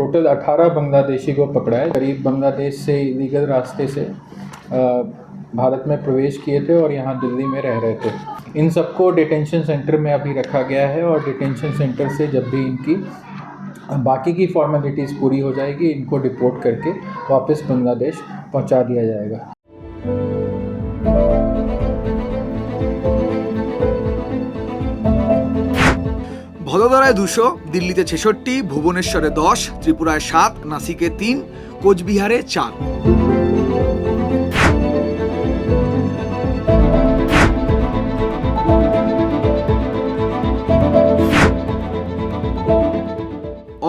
Total 18 Bangladeshi को पकड़ा है करीब बांग्लादेश से इलीगल रास्ते से भारत में प्रवेश किए थे और यहाँ दिल्ली में रह रहे थे। इन सबको डिटेंशन सेंटर में अभी रखा गया है और डिटेंशन सेंटर से जब भी इनकी बाकी की फॉर्मेलिटीज़ पूरी हो जाएगी, इनको डिपोर्ट करके वापस बांग्लादेश पहुँचा दिया जाएगा। ভদোদরায় দুশো, দিল্লিতে ছেষট্টি, ভুবনেশ্বরে দশ, ত্রিপুরায় সাত, নাসিকে তিন, কোচবিহারে চার।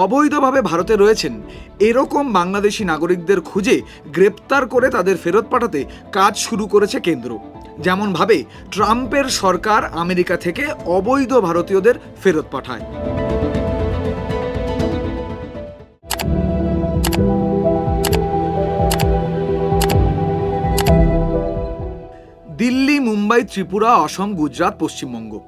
অবৈধভাবে ভারতে রয়েছেন এরকম বাংলাদেশি নাগরিকদের খুঁজে গ্রেপ্তার করে তাদের ফেরত পাঠাতে কাজ শুরু করেছে কেন্দ্র। যেমনভাবে ট্রাম্পের সরকার আমেরিকা থেকে অবৈধ ভারতীয়দের ফেরত পাঠায়। দিল্লি, মুম্বাই, ত্রিপুরা, অসম, গুজরাট, পশ্চিমবঙ্গ।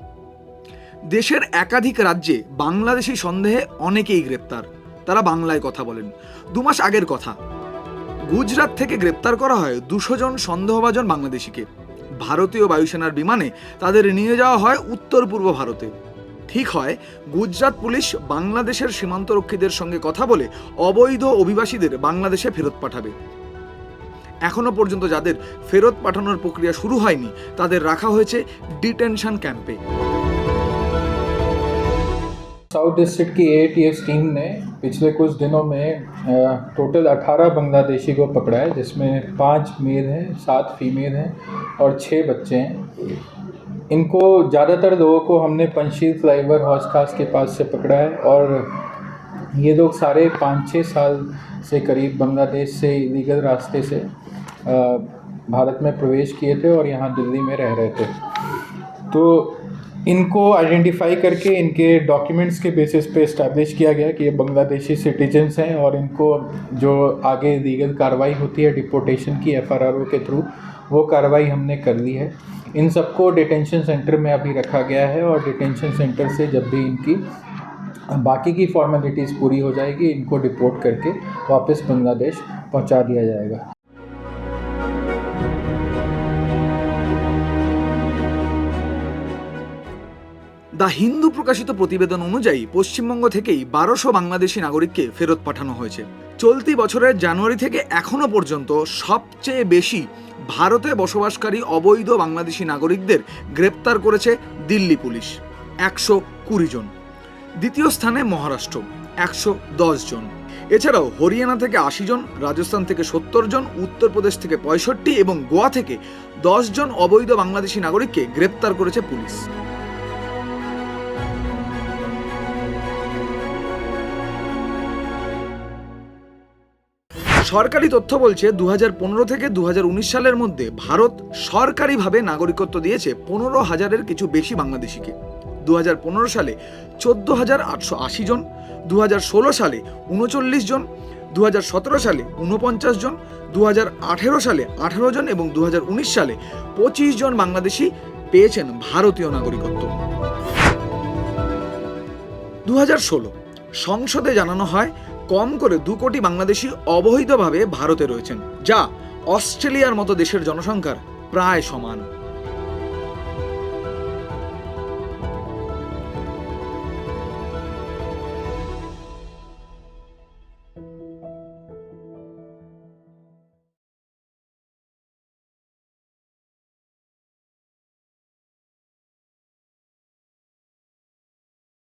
দেশের একাধিক রাজ্যে বাংলাদেশি সন্দেহে অনেকেই গ্রেপ্তার। তারা বাংলায় কথা বলেন। দু মাস আগের কথা। গুজরাট থেকে গ্রেপ্তার করা হয় দুশো জন সন্দেহভাজন বাংলাদেশিকে। ভারতীয় বায়ুসেনার বিমানে তাদের নিয়ে যাওয়া হয় উত্তর পূর্ব ভারতে। ঠিক হয়, গুজরাট পুলিশ বাংলাদেশের সীমান্তরক্ষীদের সঙ্গে কথা বলে অবৈধ অভিবাসীদের বাংলাদেশে ফেরত পাঠাবে। এখনও পর্যন্ত যাদের ফেরত পাঠানোর প্রক্রিয়া শুরু হয়নি, তাদের রাখা হয়েছে ডিটেনশন ক্যাম্পে। साउथ डिस्ट्रिक्ट की एटीएस टीम ने पिछले कुछ दिनों में टोटल 18 बांग्लादेशी को पकड़ा है, जिसमें पाँच मेल हैं, सात फीमेल हैं और छः बच्चे हैं। इनको ज़्यादातर लोगों को हमने पंचशील फ्लाईवर हौस खास के पास से पकड़ा है और ये लोग सारे पाँच छः साल से करीब बांग्लादेश से इलीगल रास्ते से भारत में प्रवेश किए थे और यहाँ दिल्ली में रह रहे थे। तो इनको आइडेंटिफाई करके इनके डॉक्यूमेंट्स के बेसिस पे इस्टेब्लिश किया गया कि ये बांग्लादेशी सिटीजन्स हैं और इनको जो आगे लीगल कार्रवाई होती है डिपोटेशन की एफआरआरओ के थ्रू वो कार्रवाई हमने कर ली है। इन सबको डिटेंशन सेंटर में अभी रखा गया है और डिटेंशन सेंटर से जब भी इनकी बाकी की फॉर्मेलिटीज़ पूरी हो जाएगी, इनको डिपोर्ट करके वापस बांग्लादेश पहुँचा दिया जाएगा। দ্য হিন্দু প্রকাশিত প্রতিবেদন অনুযায়ী পশ্চিমবঙ্গ থেকেই বারোশো বাংলাদেশি নাগরিককে ফেরত পাঠানো হয়েছে। চলতি বছরের জানুয়ারি থেকে এখনও পর্যন্ত সবচেয়ে বেশি ভারতে বসবাসকারী অবৈধ বাংলাদেশি নাগরিকদের গ্রেপ্তার করেছে দিল্লি পুলিশ। একশো কুড়ি জন। দ্বিতীয় স্থানে মহারাষ্ট্র, একশো দশ জন। এছাড়াও হরিয়ানা থেকে আশি জন, রাজস্থান থেকে সত্তর জন, উত্তরপ্রদেশ থেকে পঁয়ষট্টি এবং গোয়া থেকে দশ জন অবৈধ বাংলাদেশি নাগরিককে গ্রেপ্তার করেছে পুলিশ। সরকারি তথ্য বলছে দু হাজার পনেরো থেকে দু হাজার উনিশ সালের মধ্যে ভারত সরকারিভাবে নাগরিকত্ব দিয়েছে পনেরো হাজারের কিছু বেশি বাংলাদেশিকে। দু হাজার পনেরো সালে চোদ্দ হাজার আটশো আশি জন দু হাজার ষোলো সালে উনচল্লিশ জন দু হাজার সতেরো সালে উনপঞ্চাশ জন দু হাজার আঠেরো সালে আঠারো জন এবং দু হাজার উনিশ সালে পঁচিশ জন বাংলাদেশি পেয়েছেন ভারতীয় নাগরিকত্ব। দু হাজার ষোলো, সংসদে জানানো হয় কম করে দু কোটি বাংলাদেশি অবৈধভাবে ভারতে রয়েছেন, যা অস্ট্রেলিয়ার মতো দেশের জনসংখ্যার প্রায় সমান।